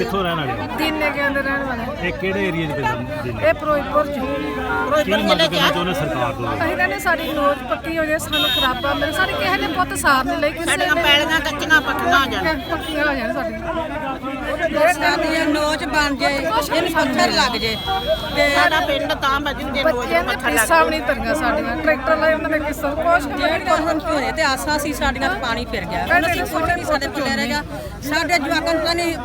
ਕਿੱਥੋਂ ਰਹਿਣ ਵਾਲੇ ਹੋ? ਦੀਨੇ ਕੇ ਅੰਦਰ ਰਹਿਣ ਵਾਲੇ ਇਹ ਕਿਹੜੇ ਏਰੀਆ 'ਚ ਪੈਂਦਾ ਦਿਨ ਇਹ ਫਿਰੋਜ਼ਪੁਰ ਚ। ਕੀ ਮੰਗ ਕਰਨਾ ਚਾਹੁੰਦੇ ਸਰਕਾਰ ਤੋਂ? ਅਸੀਂ ਕਹਿੰਦੇ ਸਾਡੀ ਨੋਜ ਪੱਕੀ ਹੋ ਜਾਏ ਸਾਨੂੰ ਖਰਾਬਾ ਮੇਰੇ ਸਾਡੇ ਕਿਸੇ ਨੇ ਪੁੱਤ ਸਾਰ ਨਹੀਂ ਲਈ ਕਿਸੇ ਸਾਡੀਆਂ ਨੇ ਪੈਲੀਆਂ ਕੱਚੀਆਂ ਪੱਕੀਆਂ ਹੋ ਜਾਣ। ਪੱਕੀਆਂ ਹੋ ਜਾਣ ਸਾਡੀਆਂ। ਸਾਡੀਆਂ ਨੋਚ ਬਣ ਜੇ ਇਹਨੂੰ ਪੱਥਰ ਲੱਗ ਜੇ। ਤੇ ਸਾਡਾ ਪਿੰਡ ਤਾਂ ਬਜਦੇ ਰੋਜ਼ ਬੱਚਿਆਂ ਦੇ ਪੱਥਰ ਲੱਗ ਫੀਸਾਂ ਵੀ ਨਹੀਂ ਤਰੀਆਂ ਸਾਡੀਆਂ। ਟਰੈਕਟਰ ਲਾਏ ਉਹਨਾਂ ਨੇ ਕਿਸਾ ਕੁਛ ਵੀ ਡੇਢ ਨਹੀਂ ਦੋ ਦਿਨ ਹੋਏ ਤੇ ਆਸਾਂ ਸੀ ਸਾਡੀਆਂ ਤੇ ਪਾਣੀ ਫਿਰ ਗਿਆ। ਹੁਣ ਅਸੀਂ ਕੁਝ ਨਹੀਂ ਸਾਡੇ ਪੱਲੇ ਰਹੇਗਾ ਸਾਡੇ ਜਵਾਕਾਂ ਨੂੰ ਤਾਂ ਨਹੀਂ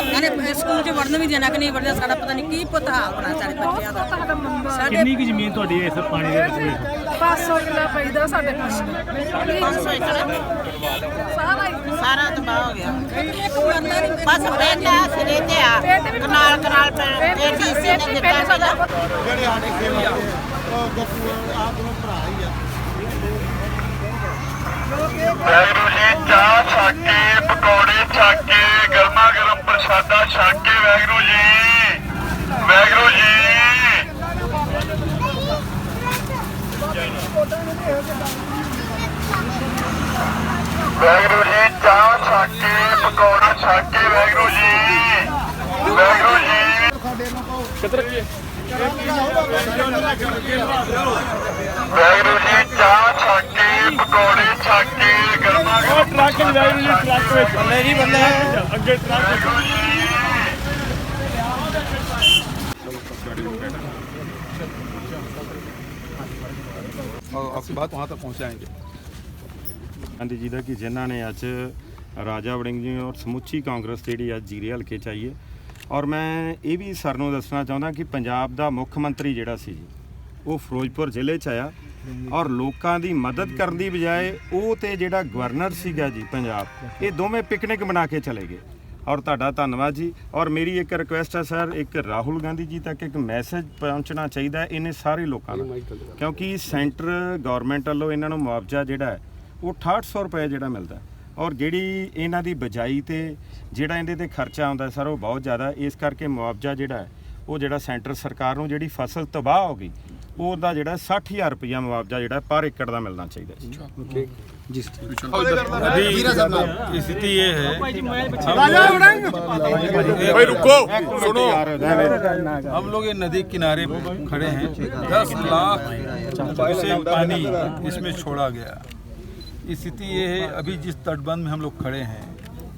ਅਧਿਆਪਕਾਂ ਨੇ ਸਕੂਲ 'ਚ ਵੜਨ ਵੀ ਦੇਣਾ ਕਿ ਨਹੀਂ ਵੜਨਾ ਸਾਡਾ ਪਤਾ ਨਹੀਂ ਕੀ ਪਤਾ ਆਪਣਾ ਸਾਡੇ ਬੱਚਿਆਂ ਦਾ। ਸਾਡਾ ਮੰਦਾ ਸਾਡੇ ਕਿੰਨੀ ਕੁ ਜ਼ਮੀਨ ਤੁਹਾਡੀ ਇਸ ਪਾਣੀ ਦੇ ਵਿੱਚ ਵੇਖ 500 ਕਿੱਲਾ ਪੈਦਾ ਸਾਡੇ ਪਾਸ ਸਾਰਾ ਹੀ। ਸਾਰਾ ਤਬਾਹ ਹੋ ਗਿਆ। ਬਸ ਆ ਸਿਰੇ ਤੇ ਆ। ਕਨਾਲ ਕਨਾਲ ਇਹ ਡੀਸੀ ਨੇ ਦਿੱਤਾ ਸੀਗਾ। ਜਿਹੜੇ ਸਾਡੇ ਸੇਵਾ ਉਹ ਗੱਪੂ ਆਪ ਨੂੰ ਭਰਾ ਹੀ ਆ। ਵੈਗਰੂ ਜੀ ਚਾਹ ਛੱਕ ਕੇ ਪਕੌੜੇ ਛੱਕ ਕੇ ਗਰਮਾ ਗਰਮ ਪ੍ਰਸ਼ਾਦਾ ਛੱਕ ਕੇ ਵੈਗਰੂ ਜੀ। ਵੈਗਰੂ ਜੀ। ਵੈਗਰੂ ਜੀ ਚਾਹ ਛੱਕ ਕੇ ਪਕੌੜਾ ਛੱਕ ਕੇ ਵੈਗਰੂ ਜੀ। ਵੈਗਰੂ ਜੀ। ਵੈਗਰੂ ਜੀ ਚਾਹ ਛੱਕ ਕੇ ਪਕੌੜੇ ਛੱਕ ਕੇ ਗਰਮਾ ਗਰਮ ਟਰੱਕ ਵੈਗਰੂ ਜੀ ਟਰੱਕ ਵਿੱਚ। ਬੱਲੇ ਜੀ ਬੱਲੇ ਅੱਗੇ ਟਰੱਕ और आपकी बात वहाँ तक पहुँचाएंगे ਗਾਂਧੀ ਜੀ ਦਾ ਕਿ ਜਿਨ੍ਹਾਂ ਨੇ ਅੱਜ ਰਾਜਾ ਵੜਿੰਗ ਜੀ ਔਰ ਸਮੁੱਚੀ ਕਾਂਗਰਸ ਜਿਹੜੀ ਅੱਜ ਜੀਰੇ ਹਲਕੇ ਚ ਆਈ ਹੈ ਔਰ ਮੈਂ ਇਹ ਵੀ ਸਰ ਨੂੰ ਦੱਸਣਾ ਚਾਹੁੰਦਾ ਕਿ ਪੰਜਾਬ ਦਾ ਮੁੱਖ ਮੰਤਰੀ ਜਿਹੜਾ ਸੀ ਜੀ ਉਹ ਫਿਰੋਜ਼ਪੁਰ ਜ਼ਿਲ੍ਹੇ ਚ ਆਇਆ ਔਰ ਲੋਕਾਂ ਦੀ ਮਦਦ ਕਰਨ ਦੀ ਬਜਾਏ ਉਹ ਤੇ ਜਿਹੜਾ ਗਵਰਨਰ ਸੀਗਾ ਜੀ ਪੰਜਾਬ, ਇਹ ਦੋਵੇਂ ਪਿਕਨਿਕ ਬਣਾ ਕੇ ਚਲੇ ਗਏ। ਔਰ ਤੁਹਾਡਾ ਧੰਨਵਾਦ ਜੀ। ਔਰ ਮੇਰੀ ਇੱਕ ਰਿਕੁਐਸਟ ਹੈ ਸਰ, ਇੱਕ ਰਾਹੁਲ ਗਾਂਧੀ ਜੀ ਤੱਕ ਇੱਕ ਮੈਸੇਜ ਪਹੁੰਚਣਾ ਚਾਹੀਦਾ ਹੈ ਇਹਨੇ ਸਾਰੇ ਲੋਕਾਂ ਨੂੰ। ਕਿਉਂਕਿ ਸੈਂਟਰ ਗਵਰਨਮੈਂਟ ਵੱਲੋਂ ਇਹਨਾਂ ਨੂੰ ਮੁਆਵਜ਼ਾ ਜਿਹੜਾ ਹੈ, ਉਹ 6800 ਰੁਪਏ ਜਿਹੜਾ ਮਿਲਦਾ ਔਰ ਜਿਹੜੀ ਇਹਨਾਂ ਦੀ ਬਜਾਈ ਤੇ ਜਿਹੜਾ ਇਹਦੇ ਤੇ ਖਰਚਾ ਆਉਂਦਾ ਸਰ, ਉਹ ਬਹੁਤ ਜ਼ਿਆਦਾ ਇਸ ਕਰਕੇ ਮੁਆਵਜ਼ਾ ਜਿਹੜਾ ਹੈ, ਉਹ ਜਿਹੜਾ ਸੈਂਟਰ ਸਰਕਾਰ ਨੂੰ ਜਿਹੜੀ ਫਸਲ ਤਬਾਹ ਹੋ ਗਈ ਉਹਦਾ ਜਿਹੜਾ 60000 ਰੁਪਇਆ ਮੁਆਵਜ਼ਾ ਜਿਹੜਾ ਪਰ ਏਕੜ ਦਾ ਮਿਲਣਾ ਚਾਹੀਦਾ ਹੈ ਜੀ अभी स्थिति ये है भाई रुको सुनो हम लोग ये नदी किनारे खड़े हैं दस लाख से पानी इसमें छोड़ा गया स्थिति ये है अभी जिस तटबंध में हम लोग खड़े हैं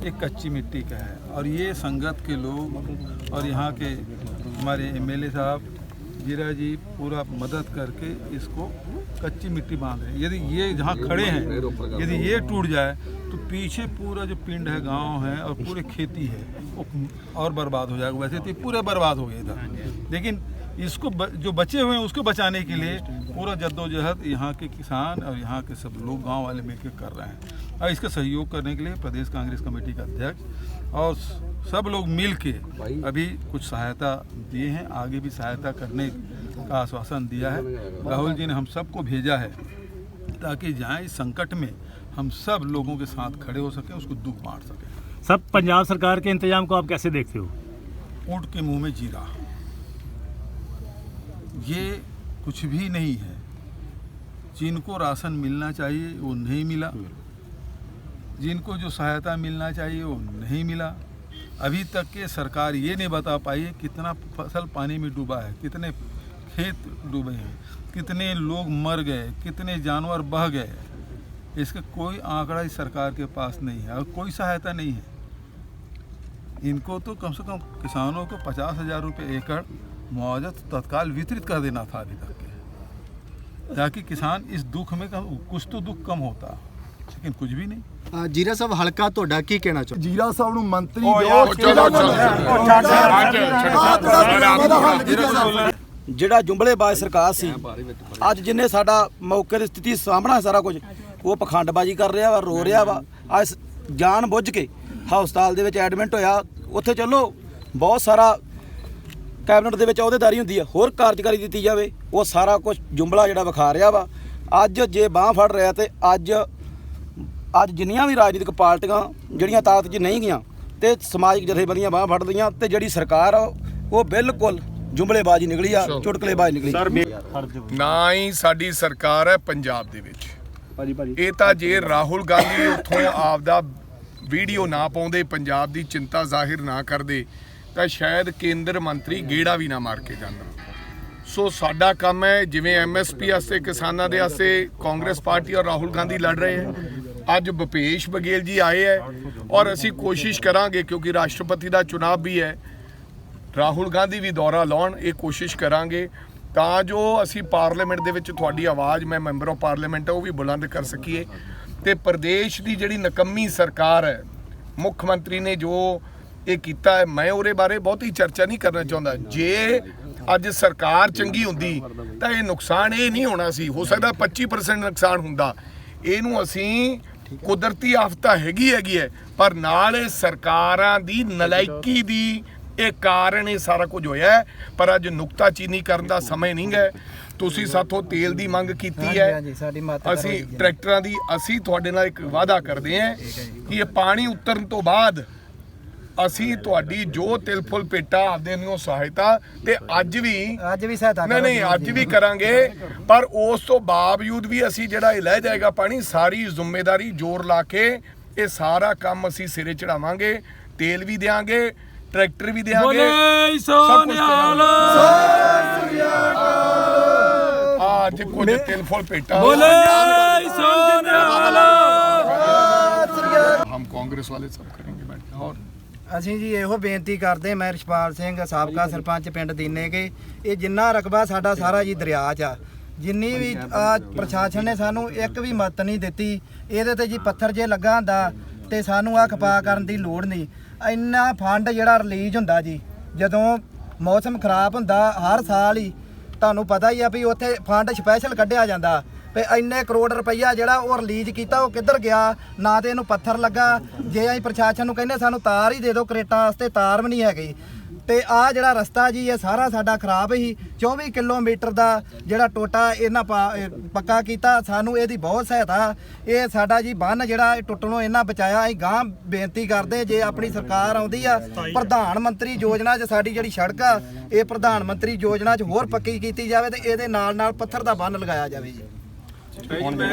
ये कच्ची मिट्टी का है और ये संगत के लोग और यहाँ के हमारे एमएलए साहब जीरा जी पूरा मदद करके इसको कच्ची मिट्टी बाँध रहे हैं। यदि ये जहाँ खड़े हैं यदि ये टूट जाए तो पीछे पूरा जो पिंड है गाँव है और पूरे खेती है वो और बर्बाद हो जाएगा। वैसे तो पूरे बर्बाद हो गए इधर लेकिन इसको ब, जो बचे हुए हैं उसको बचाने के लिए पूरा जद्दोजहद यहाँ के किसान और यहाँ के सब लोग गाँव वाले मिलकर कर रहे हैं। और इसका सहयोग करने के लिए प्रदेश कांग्रेस कमेटी का अध्यक्ष और सब लोग मिल के अभी कुछ सहायता दिए हैं आगे भी सहायता करने का आश्वासन दिया है। राहुल जी ने हम सबको भेजा है ताकि जहाँ इस संकट में हम सब लोगों के साथ खड़े हो सकें उसको दुख बांट सकें। सब पंजाब सरकार के इंतज़ाम को आप कैसे देखते हो? ऊँट के मुँह में जीरा। ये कुछ भी नहीं है। जिनको राशन मिलना चाहिए वो नहीं मिला। जिनको जो सहायता मिलना चाहिए वो नहीं मिला। अभी तक के सरकार ये नहीं बता पाई है कितना फ़सल पानी में डूबा है कितने खेत डूबे हैं कितने लोग मर गए कितने जानवर बह गए इसका कोई आंकड़ा इस सरकार के पास नहीं है और कोई सहायता नहीं है। इनको तो कम से कम किसानों को पचास हज़ार रुपये एकड़ मुआवजा तत्काल वितरित कर देना था अभी तक के। ताकि किसान इस दुख में कम, कुछ तो दुख कम होता। ਸ਼ਕੀਨ ਕੁਝ ਵੀ ਨਹੀਂ। ਅ, ਜੀਰਾ ਸਾਹਿਬ ਹਲਕਾ ਤੁਹਾਡਾ ਕੀ ਕਹਿਣਾ ਚਾਹੁੰਦਾ ਜੀਰਾ ਸਾਹਿਬ ਨੂੰ ਮੰਤਰੀ ਦਿਓ ਕਿਹੜਾ ਜਿਹੜਾ ਸਰਕਾਰ ਸੀ ਅੱਜ ਜਿੰਨੇ ਸਾਡਾ ਮੌਕੇ ਦੀ ਸਥਿਤੀ ਸਾਹਮਣਾ ਸਾਰਾ ਕੁਝ ਉਹ ਪਖੰਡਬਾਜ਼ੀ ਕਰ ਰਿਹਾ ਵਾ ਰੋ ਰਿਹਾ ਵਾ। ਅੱਜ ਜਾਣ ਬੁੱਝ ਕੇ ਹਸਪਤਾਲ ਦੇ ਵਿੱਚ ਐਡਮਿਟ ਹੋਇਆ ਉੱਥੇ ਚਲੋ ਬਹੁਤ ਸਾਰਾ ਕੈਬਨਿਟ ਦੇ ਵਿੱਚ ਅਹੁਦੇਦਾਰੀ ਹੁੰਦੀ ਆ ਹੋਰ ਕਾਰਜਕਾਰੀ ਦਿੱਤੀ ਜਾਵੇ ਉਹ ਸਾਰਾ ਕੁਝ ਜੁੰਬਲਾ ਜਿਹੜਾ ਵਿਖਾ ਰਿਹਾ ਵਾ। ਅੱਜ ਜੇ ਬਾਹ ਫੜ ਰਿਹਾ ਤੇ ਅੱਜ ਅੱਜ ਜਿੰਨੀਆਂ ਵੀ ਰਾਜਨੀਤਿਕ ਪਾਰਟੀਆਂ ਜਿਹੜੀਆਂ ਤਾਕਤ 'ਚ ਨਹੀਂ ਗਈਆਂ ਤੇ ਸਮਾਜਿਕ ਜਥੇਬੰਦੀਆਂ ਬਾਹ ਫੜਦੀਆਂ ਤੇ ਜਿਹੜੀ ਸਰਕਾਰ ਆ ਉਹ ਬਿਲਕੁਲ ਜੁੰਬਲੇਬਾਜ਼ੀ ਨਿਕਲੀ ਆ ਚੁਟਕਲੇਬਾਜ਼ੀ ਨਿਕਲੀ। ਨਾ ਹੀ ਸਾਡੀ ਸਰਕਾਰ ਹੈ ਪੰਜਾਬ ਦੇ ਵਿੱਚ। ਇਹ ਤਾਂ ਜੇ ਰਾਹੁਲ ਗਾਂਧੀ ਉੱਥੋਂ ਆਪਦਾ ਵੀਡੀਓ ਨਾ ਪਾਉਂਦੇ ਪੰਜਾਬ ਦੀ ਚਿੰਤਾ ਜ਼ਾਹਿਰ ਨਾ ਕਰਦੇ ਤਾਂ ਸ਼ਾਇਦ ਕੇਂਦਰ ਮੰਤਰੀ ਗੇੜਾ ਵੀ ਨਾ ਮਾਰ ਕੇ ਜਾਂਦਾ ਸੋ ਸਾਡਾ ਕੰਮ ਹੈ ਜਿਵੇਂ ਐਮਐਸਪੀ ਵਾਸਤੇ ਕਿਸਾਨਾਂ ਦੇ ਵਾਸਤੇ ਕਾਂਗਰਸ ਪਾਰਟੀ ਔਰ ਰਾਹੁਲ ਗਾਂਧੀ ਲੜ ਰਹੇ ਹੈ ਅੱਜ ਭੁਪੇਸ਼ ਬਘੇਲ ਜੀ ਆਏ ਹੈ ਔਰ ਅਸੀਂ ਕੋਸ਼ਿਸ਼ ਕਰਾਂਗੇ, ਕਿਉਂਕਿ ਰਾਸ਼ਟਰਪਤੀ ਦਾ ਚੁਣਾਵ ਵੀ ਹੈ, ਰਾਹੁਲ ਗਾਂਧੀ ਵੀ ਦੌਰਾ ਲਾਉਣ, ਇਹ ਕੋਸ਼ਿਸ਼ ਕਰਾਂਗੇ। ਤਾਂ ਜੋ ਅਸੀਂ ਪਾਰਲੀਮੈਂਟ ਦੇ ਵਿੱਚ ਤੁਹਾਡੀ ਆਵਾਜ਼, ਮੈਂ ਮੈਂਬਰ ਆਫ ਪਾਰਲੀਮੈਂਟ ਹੈ, ਉਹ ਵੀ ਬੁਲੰਦ ਕਰ ਸਕੀਏ। ਤੇ ਪ੍ਰਦੇਸ਼ ਦੀ ਜਿਹੜੀ ਨਕੰਮੀ ਸਰਕਾਰ ਹੈ, ਮੁੱਖ ਮੰਤਰੀ ਨੇ ਜੋ ਇਹ ਕੀਤਾ ਹੈ, ਮੈਂ ਉਹਦੇ ਬਾਰੇ ਬਹੁਤੀ ਚਰਚਾ ਨਹੀਂ ਕਰਨਾ ਚਾਹੁੰਦਾ। ਜੇ ਅੱਜ ਸਰਕਾਰ ਚੰਗੀ ਹੁੰਦੀ, ਤਾਂ ਇਹ ਨੁਕਸਾਨ ਇਹ ਨਹੀਂ ਹੋਣਾ ਸੀ। ਹੋ ਸਕਦਾ 25% ਨੁਕਸਾਨ ਹੁੰਦਾ। ਇਹਨੂੰ ਅਸੀਂ ਕੁਦਰਤੀ ਆਫਤਾ ਹੈਗੀ ਹੈਗੀ ਹੈ ਪਰ ਨਾਲ ਇਹ ਸਰਕਾਰਾਂ ਦੀ ਨਲਾਇਕੀ ਦੀ ਇਹ ਕਾਰਨ ਇਹ ਸਾਰਾ ਕੁਝ ਹੋਇਆ। ਪਰ ਅੱਜ ਨੁਕਤਾਚੀਨੀ ਕਰਨ ਦਾ ਸਮੇਂ ਨਹੀਂ ਹੈ। ਤੁਸੀਂ ਸਾਥੋਂ ਤੇਲ ਦੀ ਮੰਗ ਕੀਤੀ ਹੈ ਅਸੀਂ ਟਰੈਕਟਰਾਂ ਦੀ ਅਸੀਂ ਤੁਹਾਡੇ ਨਾਲ ਇੱਕ ਵਾਅਦਾ ਕਰਦੇ ਹਾਂ ਕਿ ਇਹ ਪਾਣੀ ਉਤਰਨ ਤੋਂ ਬਾਅਦ ਅਸੀਂ ਤੁਹਾਡੀ ਜੋ ਤਿਲ ਫੁੱਲ ਪੇਟਾ ਆਪਦੇ ਨੂੰ ਸਹਾਇਤਾ ਤੇ ਅੱਜ ਵੀ ਅੱਜ ਵੀ ਸਹਾਇਤਾ ਨਹੀਂ ਨਹੀਂ ਅੱਜ ਵੀ ਕਰਾਂਗੇ ਪਰ ਉਸ ਤੋਂ ਬਾਵਜੂਦ ਵੀ ਅਸੀਂ ਜਿਹੜਾ ਇਹ ਲੈ ਜਾਏਗਾ ਪਾਣੀ ਸਾਰੀ ਜ਼ਿੰਮੇਵਾਰੀ ਜ਼ੋਰ ਲਾ ਕੇ ਇਹ ਸਾਰਾ ਕੰਮ ਅਸੀਂ ਸਿਰੇ ਚੜਾਵਾਂਗੇ ਤੇਲ ਵੀ ਦੇਾਂਗੇ ਟਰੈਕਟਰ ਵੀ ਦੇਾਂਗੇ ਸਭ ਕੁਝ ਅੱਜ ਕੁਝ ਤਿਲ ਫੁੱਲ ਪੇਟਾ हम कांग्रेस वाले सब करेंगे बैठ के। और ਅਸੀਂ ਜੀ ਇਹੋ ਬੇਨਤੀ ਕਰਦੇ ਮੈਂ ਰਿਸ਼ਪਾਲ ਸਿੰਘ ਸਾਬਕਾ ਸਰਪੰਚ ਪਿੰਡ ਦੀਨੇਗੇ ਇਹ ਜਿੰਨਾ ਰਕਬਾ ਸਾਡਾ ਸਾਰਾ ਜੀ। ਦਰਿਆ 'ਚ ਆ। ਜਿੰਨੀ ਵੀ ਆ ਪ੍ਰਸ਼ਾਸਨ ਨੇ ਸਾਨੂੰ ਇੱਕ ਵੀ ਮਦਦ ਨਹੀਂ ਦਿੱਤੀ ਇਹਦੇ ਤੇ ਜੀ ਪੱਥਰ ਜੇ ਲੱਗਾ ਹੁੰਦਾ ਤੇ ਸਾਨੂੰ ਆ ਖਪਾ ਕਰਨ ਦੀ ਲੋੜ ਨਹੀਂ। ਇੰਨਾ ਫੰਡ ਜਿਹੜਾ ਰਿਲੀਜ਼ ਹੁੰਦਾ ਜੀ ਜਦੋਂ ਮੌਸਮ ਖਰਾਬ ਹੁੰਦਾ ਹਰ ਸਾਲ ਹੀ ਤੁਹਾਨੂੰ ਪਤਾ ਹੀ ਆ ਵੀ ਉੱਥੇ ਫੰਡ ਸਪੈਸ਼ਲ ਕੱਢਿਆ ਜਾਂਦਾ। ਵੀ ਇੰਨੇ ਕਰੋੜ ਰੁਪਈਆ ਜਿਹੜਾ ਉਹ ਰਿਲੀਜ਼ ਕੀਤਾ, ਉਹ ਕਿੱਧਰ ਗਿਆ? ਨਾ ਤੇ ਇਹਨੂੰ ਪੱਥਰ ਲੱਗਾ। ਜੇ ਅਸੀਂ ਪ੍ਰਸ਼ਾਸਨ ਨੂੰ ਕਹਿੰਦੇ, ਸਾਨੂੰ ਤਾਰ ਹੀ ਦੇ ਦਿਓ, ਕਰੇਟਾਂ ਵਾਸਤੇ ਤਾਰ ਵੀ ਨਹੀਂ ਹੈਗੀ। ਤੇ ਆ ਜਿਹੜਾ ਰਸਤਾ ਜੀ, ਇਹ ਸਾਰਾ ਸਾਡਾ ਖਰਾਬ ਹੀ। 24 ਕਿਲੋਮੀਟਰ ਦਾ ਜਿਹੜਾ ਟੋਟਾ, ਇਹਨਾਂ ਪਾ- ਪੱਕਾ ਕੀਤਾ। ਸਾਨੂੰ ਇਹਦੀ ਬਹੁਤ ਸਹਾਇਤਾ। ਇਹ ਸਾਡਾ ਜੀ ਬੰਨ ਜਿਹੜਾ, ਇਹ ਟੁੱਟਣੋਂ ਇਹਨਾਂ ਬਚਾਇਆ। ਅਸੀਂ ਗਾਂ ਬੇਨਤੀ ਕਰਦੇ ਜੇ ਆਪਣੀ ਸਰਕਾਰ ਆਉਂਦੀ ਆ, ਪ੍ਰਧਾਨ ਮੰਤਰੀ ਯੋਜਨਾ 'ਚ ਸਾਡੀ ਜਿਹੜੀ ਸੜਕ ਆ, ਇਹ ਪ੍ਰਧਾਨ ਮੰਤਰੀ ਯੋਜਨਾ 'ਚ ਹੋਰ ਪੱਕੀ ਕੀਤੀ ਜਾਵੇ ਤੇ ਇਹਦੇ ਨਾਲ ਨਾਲ ਪੱਥਰ ਦਾ ਬੰਨ ਲਗਾਇਆ ਜਾਵੇ ਜੀ।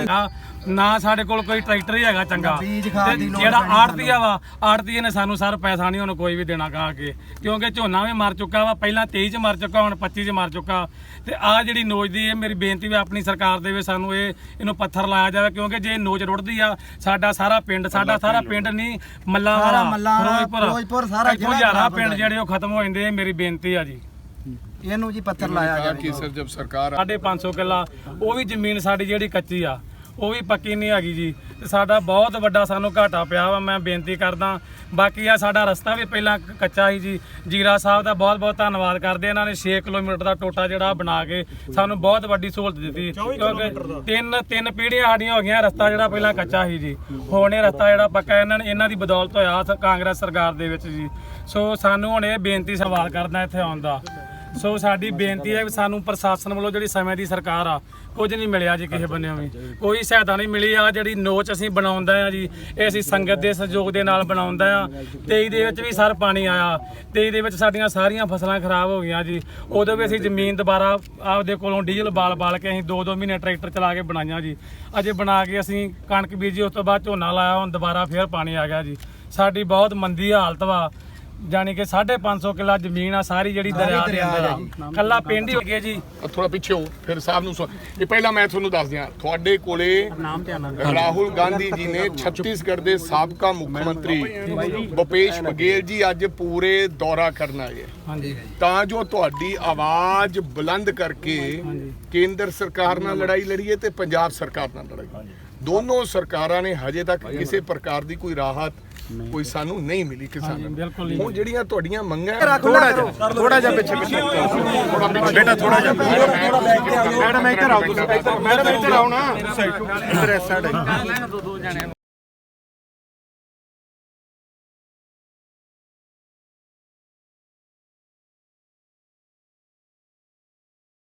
ਨਾ ਨਾ ਸਾਡੇ ਕੋਲ ਕੋਈ ਟਰੈਕਟਰ ਹੀ ਹੈਗਾ ਚੰਗਾ। ਬੀਜ ਖਾਦ ਤੇ ਦੀ ਲੋੜ ਜਿਹੜਾ ਪੈਣੀ ਆੜਤੀਆ ਵਾ ਆੜਤੀਏ ਨੇ ਸਾਨੂੰ ਸਰ ਪੈਸਾ ਨਹੀਂ ਉਹਨੂੰ ਕੋਈ ਵੀ ਦੇਣਾ ਕਹਾ ਕੇ। ਕਿਉਂਕਿ ਝੋਨਾ ਵੀ ਮਰ ਚੁੱਕਾ ਵਾ ਪਹਿਲਾਂ 23 ਚ ਮਰ ਚੁੱਕਾ ਹੁਣ 25 ਚ ਮਰ ਚੁੱਕਾ। ਤੇ ਆ ਜਿਹੜੀ ਨੋਚ ਦੀ ਇਹ ਮੇਰੀ ਬੇਨਤੀ ਵੀ ਆਪਣੀ ਸਰਕਾਰ ਦੇਵੇ ਸਾਨੂੰ ਇਹ ਇਹਨੂੰ ਪੱਥਰ ਲਾਇਆ ਜਾਵੇ ਕਿਉਂਕਿ ਜੇ ਇਹ ਨੋਚ ਰੁੜਦੀ ਆ ਸਾਡਾ ਸਾਰਾ ਪਿੰਡ ਸਾਡਾ ਸਾਰਾ ਪਿੰਡ ਨਹੀਂ ਮੱਲਾ ਸਾਰਾ ਵਾਲਾ ਮੱਲਾਂ ਵਾਲਾ, ਫਿਰੋਜ਼ਪੁਰ, ਸਾਰਾ ਇੱਥੋਂ ਜ਼ਿਲ੍ਹਾ ਹਜ਼ਾਰਾਂ ਖਰਾਬ ਪਿੰਡ ਹੁੰਦਾ। ਜਿਹੜੇ ਉਹ ਖਤਮ ਹੋ ਜਾਂਦੇ ਇਹ ਮੇਰੀ ਬੇਨਤੀ ਆ ਜੀ। ਇਹਨੂੰ ਜੀ ਪੱਥਰ ਲਾਇਆ ਗਿਆ ਕਿ ਸਰ ਜਦ ਸਰਕਾਰ ਸਾਡੇ 500 ਕਿੱਲਾ ਉਹ ਵੀ ਜ਼ਮੀਨ ਸਾਡੀ ਜਿਹੜੀ ਕੱਚੀ ਆ ਉਹ ਵੀ ਪੱਕੀ ਨਹੀਂ ਹੈਗੀ ਜੀ। ਤੇ ਸਾਡਾ ਬਹੁਤ ਵੱਡਾ ਸਾਨੂੰ ਘਾਟਾ ਪਿਆ ਵਾ ਮੈਂ ਬੇਨਤੀ ਕਰਦਾ। ਬਾਕੀ ਆ ਸਾਡਾ ਰਸਤਾ ਵੀ ਪਹਿਲਾਂ ਕੱਚਾ ਸੀ ਜੀ। ਜੀਰਾ ਸਾਹਿਬ ਦਾ ਬਹੁਤ ਬਹੁਤ ਧੰਨਵਾਦ ਕਰਦੇ ਇਹਨਾਂ ਨੇ 6 ਕਿਲੋਮੀਟਰ ਦਾ ਟੋਟਾ ਜਿਹੜਾ ਬਣਾ ਕੇ ਸਾਨੂੰ ਬਹੁਤ ਵੱਡੀ ਸਹੂਲਤ ਦਿੱਤੀ। ਕਿਉਂਕਿ ਤਿੰਨ ਤਿੰਨ ਪੀੜ੍ਹੀਆਂ ਸਾਡੀਆਂ ਹੋ ਗਈਆਂ ਰਸਤਾ ਜਿਹੜਾ ਪਹਿਲਾਂ ਕੱਚਾ ਸੀ ਜੀ। ਹੁਣ ਇਹ ਰਸਤਾ ਜਿਹੜਾ ਪੱਕਾ ਇਹਨਾਂ ਨੇ ਇਹਨਾਂ ਦੀ ਬਦੌਲਤ ਹੋਇਆ ਕਾਂਗਰਸ ਸਰਕਾਰ ਦੇ ਵਿੱਚ ਜੀ। ਸੋ ਸਾਨੂੰ ਹੁਣ ਇਹ ਬੇਨਤੀ ਸਵਾਲ ਕਰਦਾ ਇੱਥੇ ਆਉਣ ਦਾ। ਸੋ ਸਾਡੀ ਬੇਨਤੀ ਹੈ ਕਿ ਸਾਨੂੰ ਪ੍ਰਸ਼ਾਸਨ ਵੱਲੋਂ ਜਿਹੜੀ ਸਮੇਂ ਦੀ ਸਰਕਾਰ ਆ, ਕੁਝ ਨਹੀਂ ਮਿਲਿਆ ਜੀ ਕਿਸੇ ਬੰਨਿਓ ਵੀ। ਕੋਈ ਸਹਾਇਤਾ ਨਹੀਂ ਮਿਲੀ ਆ, ਜਿਹੜੀ ਨੋਚ ਅਸੀਂ ਬਣਾਉਂਦਾ ਆ ਜੀ, ਇਹ ਅਸੀਂ ਸੰਗਤ ਦੇ ਸਹਿਯੋਗ ਦੇ ਨਾਲ ਬਣਾਉਂਦਾ ਆ। 23 ਦੇ ਵਿੱਚ ਵੀ ਸਰ ਪਾਣੀ ਆਇਆ। 23 ਦੇ ਵਿੱਚ ਸਾਡੀਆਂ ਸਾਰੀਆਂ ਫਸਲਾਂ ਖਰਾਬ ਹੋ ਗਈਆਂ ਜੀ। ਉਦੋਂ ਵੀ ਅਸੀਂ ਜ਼ਮੀਨ ਦੁਬਾਰਾ ਆਪਦੇ ਕੋਲੋਂ ਡੀਜ਼ਲ ਬਾਲ ਬਾਲ ਕੇ ਅਸੀਂ 2-2 ਮਹੀਨੇ ਟਰੈਕਟਰ ਚਲਾ ਕੇ ਬਣਾਈਆਂ ਜੀ। ਅਜੇ ਬਣਾ ਕੇ ਅਸੀਂ ਕਣਕ ਬੀਜੀ, ਉਸ ਤੋਂ ਬਾਅਦ ਝੋਨਾ ਲਾਇਆ, ਹੁਣ ਦੁਬਾਰਾ ਫੇਰ ਪਾਣੀ ਆ ਗਿਆ ਜੀ। ਸਾਡੀ ਬਹੁਤ ਮੰਦੀ ਹਾਲਤ ਵਾ। ਜਾਣੀ ਕਿ 550 ਕਿੱਲਾ ਜ਼ਮੀਨ ਆ ਸਾਰੀ ਜਿਹੜੀ ਦਰਿਆ ਦੇ ਅੰਦਰ ਆ ਕੱਲਾ ਪਿੰਡ ਹੀ ਹੋ ਗਿਆ ਜੀ। ਥੋੜਾ ਪਿੱਛੇ ਹੋ ਫਿਰ ਸਾਹਿਬ ਨੂੰ ਸੁਣ- ਇਹ ਪਹਿਲਾਂ ਮੈਂ ਤੁਹਾਨੂੰ ਦੱਸ ਦਿਆਂ ਤੁਹਾਡੇ ਕੋਲੇ ਨਾਮ ਧਿਆਨ ਨਾਲ ਰਾਹੁਲ ਗਾਂਧੀ ਜੀ ਨੇ ਛੱਤੀਸਗੜ੍ਹ ਦੇ ਸਾਬਕਾ ਮੁੱਖ ਮੰਤਰੀ ਭੁਪੇਸ਼ ਬਘੇਲ ਜੀ ਅੱਜ ਪੂਰੇ ਦੌਰਾ ਕਰਨ ਆਏ ਹੈ ਹਾਂਜੀ। ਤਾਂ ਜੋ ਤੁਹਾਡੀ ਆਵਾਜ਼ ਬੁਲੰਦ ਕਰਕੇ ਕੇਂਦਰ ਸਰਕਾਰ ਨਾਲ ਲੜਾਈ ਲੜੀਏ ਤੇ ਪੰਜਾਬ ਸਰਕਾਰ ਨਾਲ ਲੜਾਈ। ਦੋਨੋਂ ਸਰਕਾਰਾਂ ਨੇ ਹਜੇ ਤੱਕ ਕਿਸੇ ਪ੍ਰਕਾਰ ਦੀ ਕੋਈ ਰਾਹਤ ਕੋਈ ਸਾਨੂੰ ਨਹੀਂ ਮਿਲੀ ਕਿਸਾਨਾਂ ਨੂੰ। ਬਿਲਕੁਲ ਨਹੀਂ ਹੁਣ ਜਿਹੜੀਆਂ ਤੁਹਾਡੀਆਂ ਮੰਗਾਂ ਥੋੜਾ ਜਿਹਾ ਥੋੜਾ ਜਿਹਾ ਪਿੱਛੇ ਪਿੱਛੇ ਥੋੜਾ ਬੇਟਾ ਥੋੜਾ ਜਿਹਾ ਮੈਡਮ ਇੱਧਰ ਆਓ ਤੁਸੀਂ। ਮੈਡਮ ਇੱਧਰ ਆਓ ਨਾ। ਇੱਧਰ ਇਸ ਸਾਈਡ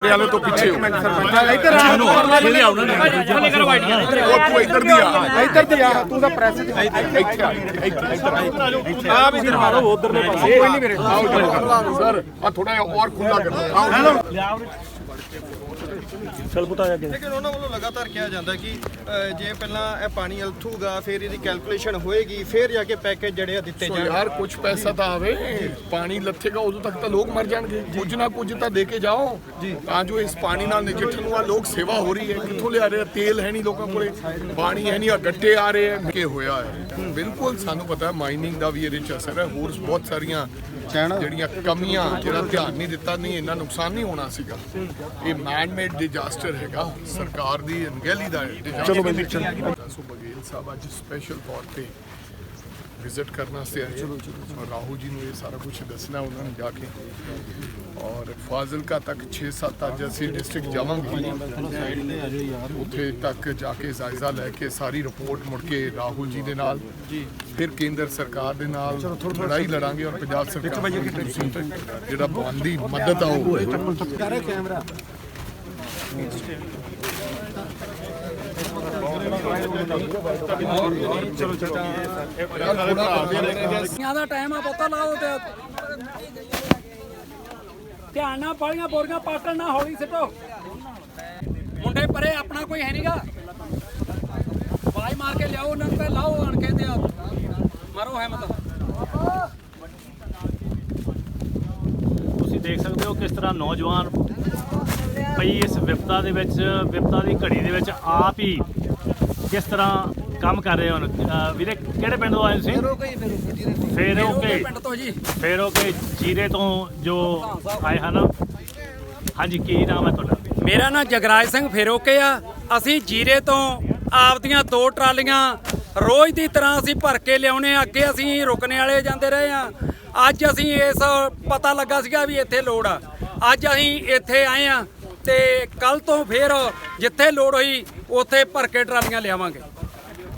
ਵਾਲੇ ਤੋਂ ਪਿੱਛੇ ਹੋ। ਇੱਧਰ ਆ। ਉਹ ਤੂੰ ਇੱਧਰ ਦੀ ਆ। ਇੱਧਰ ਦੀ ਆ। ਤੂੰ ਤਾਂ ਪ੍ਰੈਸ ਇੱਥੇ ਆ ਇੱਥੇ ਆ ਵੀ ਇੱਧਰ ਮਾਰੋ ਉਧਰਲੇ ਪਾਸੇ। ਕੋਈ ਨਹੀਂ ਮੇਰੇ ਆਓ ਸਰ ਆ ਥੋੜਾ ਜਿਹਾ ਔਰ ਖੁੱਲਾ ਕਰ ਦਿਓ ਆਓ ਲੇਕਿਨ ਉਹਨਾਂ ਵੱਲੋਂ ਲਗਾਤਾਰ ਕਿਹਾ ਜਾਂਦਾ ਕਿ ਅ, ਜੇ ਪਹਿਲਾਂ ਇਹ ਪਾਣੀ ਅਲਥੂਗਾ ਫਿਰ ਇਹਦੀ ਕੈਲਕੂਲੇਸ਼ਨ ਹੋਏਗੀ ਫਿਰ ਜਾ ਕੇ ਪੈਕੇਜ ਜਿਹੜੇ ਆ ਦਿੱਤੇ ਸੋ ਜਾਣਗੇ। ਯਾਰ ਕੁਝ ਪੈਸਾ ਤਾਂ ਆਵੇ ਪਾਣੀ ਲੱਥੇਗਾ ਉਦੋਂ ਤੱਕ ਤਾਂ ਲੋਕ ਮਰ ਜਾਣਗੇ। ਕੁਝ ਨਾ ਕੁਝ ਤਾਂ ਦੇ ਕੇ ਜਾਓ। ਤਾਂ ਜੋ ਇਸ ਪਾਣੀ ਨਾਲ ਨਜਿੱਠਣ ਨੂੰ ਆ ਲੋਕ ਸੇਵਾ ਹੋ ਰਹੀ ਹੈ। ਕਿੱਥੋਂ ਲਿਆ ਰਹੇ ਆ? ਤੇਲ ਹੈ ਨਹੀਂ ਲੋਕਾਂ ਕੋਲੇ। ਪਾਣੀ ਹੈ ਨਹੀਂ ਆ ਗੱਟੇ ਆ ਰਹੇ ਆ। ਕੀ ਹੋਇਆ ਹੈ ਬਿਲਕੁਲ ਸਾਨੂੰ ਪਤਾ ਹੈ ਮਾਈਨਿੰਗ ਦਾ ਵੀ ਇਹਦੇ ਚ ਅਸਰ ਹੈ। ਹੋਰ ਬਹੁਤ ਸਾਰੀਆਂ ਜਿਹੜੀਆਂ ਕਮੀਆਂ ਜਿਹੜਾ ਧਿਆਨ ਨਹੀਂ ਦਿੱਤਾ ਨਹੀਂ ਇੰਨਾ ਨੁਕਸਾਨ ਨਹੀਂ ਹੋਣਾ ਸੀਗਾ। ਇਹ ਮੈਨ ਮੇਡ ਡਿਜ਼ਾਸਟਰ ਹੈਗਾ। ਸਰਕਾਰ ਦੀ ਅਣਗਹਿਲੀ ਦਾ ਚਲੋ ਬੰਦੀ ਸੋ ਬਗੇਲ ਸਾਹਿਬ ਅੱਜ ਸਪੈਸ਼ਲ ਤੌਰ ਤੇ ਵਿਜ਼ਿਟ ਕਰਨ ਵਾਸਤੇ ਆਏ ਚਲੋ ਚਲੋ ਰਾਹੁਲ ਜੀ ਨੂੰ ਇਹ ਸਾਰਾ ਕੁਝ ਦੱਸਣਾ ਉਹਨਾਂ ਨੂੰ ਜਾ ਕੇ ਔਰ ਫਾਜ਼ਿਲਕਾ ਤੱਕ 6-7 ਅੱਜ ਅਸੀਂ ਡਿਸਟ੍ਰਿਕਟ ਜਾਵਾਂਗੇ ਉੱਥੇ ਤੱਕ ਜਾ ਕੇ ਜਾਇਜ਼ਾ ਲੈ ਕੇ ਸਾਰੀ ਰਿਪੋਰਟ ਮੁੜ ਕੇ ਰਾਹੁਲ ਜੀ ਦੇ ਨਾਲ ਜੀ ਫਿਰ ਕੇਂਦਰ ਸਰਕਾਰ ਦੇ ਨਾਲ ਲੜਾਈ ਲੜਾਂਗੇ ਔਰ ਪੰਜਾਬ ਸਰਕਾਰ ਜਿਹੜਾ ਬੰਦੀ ਮਦਦ ਆ ਉਹ ਆਂ ਦਾ ਟਾਈਮ ਆ ਪਤਾ ਲਾਓ ਤੇ ਧਿਆਨ ਨਾਲ ਪਾਲੀਆਂ ਬੋਰੀਆਂ ਪਾਟਣ ਨਾ ਹੌਲੀ ਸਿੱਟੋ। ਮੁੰਡੇ ਪਰੇ, ਆਪਣਾ ਕੋਈ ਹੈ ਨਹੀਂਗਾ ਵਾਈ ਮਾਰ ਕੇ ਲਿਆਓ, ਉਹਨਾਂ ਨੂੰ ਕਹੇ ਲਾਓ, ਆਣ ਕੇ ਤੇ ਆ ਮਾਰੋ ਹੈਮਤ। ਤੁਸੀਂ ਦੇਖ ਸਕਦੇ ਹੋ ਕਿਸ ਤਰ੍ਹਾਂ ਨੌਜਵਾਨ ਪਈ ਇਸ ਵਿਪਤਾ ਦੇ ਵਿੱਚ, ਵਿਪਤਾ ਦੀ ਘੜੀ ਦੇ ਵਿੱਚ ਆਪ ਹੀ ਕਿਸ ਤਰ੍ਹਾਂ ਕੰਮ ਕਰ ਰਹੇ ਅਹ ਵੀਰੇ ਕਿਹੜੇ ਪਿੰਡ ਤੋਂ ਆਏ ਤੁਸੀਂ? ਫੇਰ ਓਕੇ ਪਿੰਡ ਤੋਂ ਜੀ। ਫੇਰ ਓਕੇ ਜੀਰੇ ਤੋਂ ਜੋ ਆਏ ਹਨ। ਹਾਂਜੀ ਕੀ ਨਾਮ ਹੈ ਤੁਹਾਡਾ? ਮੇਰਾ ਨਾਮ ਜਗਰਾਜ ਸਿੰਘ ਫੇਰੋਕੇ ਆ। ਅਸੀਂ ਜੀਰੇ ਤੋਂ ਆਪਦੀਆਂ ਦੋ ਟਰਾਲੀਆਂ ਰੋਜ਼ ਦੀ ਤਰ੍ਹਾਂ ਅਸੀਂ ਭਰ ਕੇ ਲਿਆਉਣੇ ਆ। ਅੱਗੇ ਅਸੀਂ ਰੁਕਣੇ ਵਾਲੇ ਜਾਂਦੇ ਰਹੇ ਆ। ਅੱਜ ਅਸੀਂ ਇਸ ਪਤਾ ਲੱਗਾ ਸੀਗਾ ਵੀ ਇੱਥੇ ਲੋੜ ਆ। ਅੱਜ ਅਸੀਂ ਇੱਥੇ ਆਏ ਆ। ਤੇ ਕੱਲ ਤੋਂ ਫੇਰ ਜਿੱਥੇ ਲੋੜ ਹੋਈ ਉੱਥੇ ਭਰ ਕੇ ਟਰਾਲੀਆਂ ਲਿਆਵਾਂਗੇ।